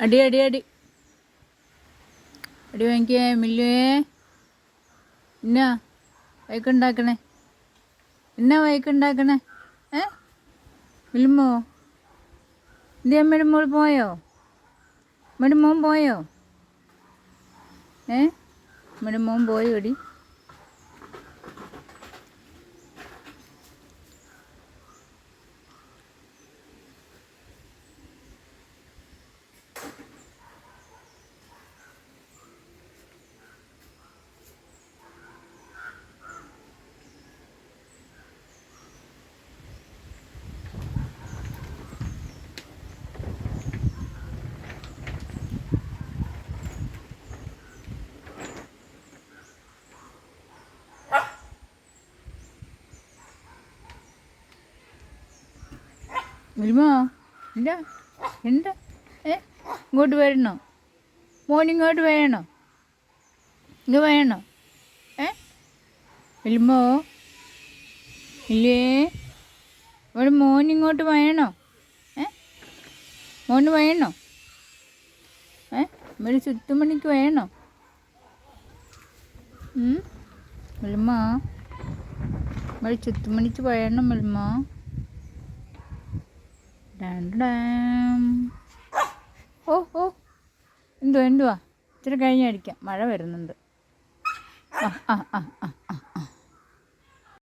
അടി അടി അടി. അടി വാങ്ങിക്കേ മില്ലുവേ. എന്നാ വൈക്കുണ്ടാക്കണേ എന്നാ വൈക്കുണ്ടാക്കണേ ഏ? മില്ലുമോ എന്ത് അമ്മയുടെ മോൾ പോയോ? അമ്മയുടെ പോയോ? ഏ? അമ്മയുടെ മോൻ പോയോ എടി? മിൽമോ എന്താ? എന്താ? ഏ? ഇങ്ങോട്ട് വരണോ? മോൻ ഇങ്ങോട്ട് വേണോ ഇങ്ങ് വേണോ ഏ? മിൽമോ? ഇല്ലേ? ഇവിടെ മോൻ ഇങ്ങോട്ട് വേണോ ഏ? മോന് വേണോ ഏ? ഇവിടെ ചുറ്റുമണിക്ക് വേണോ മിൽമ ഇവിടെ ചുറ്റുമണിക്ക് വേണം മിൽമ? ഓ ഓ. എന്തുവാ എന്തുവാ? ഇച്ചിരി കഴിഞ്ഞടിക്കാം മഴ വരുന്നുണ്ട്. ആ ആ ആ ആ ആ.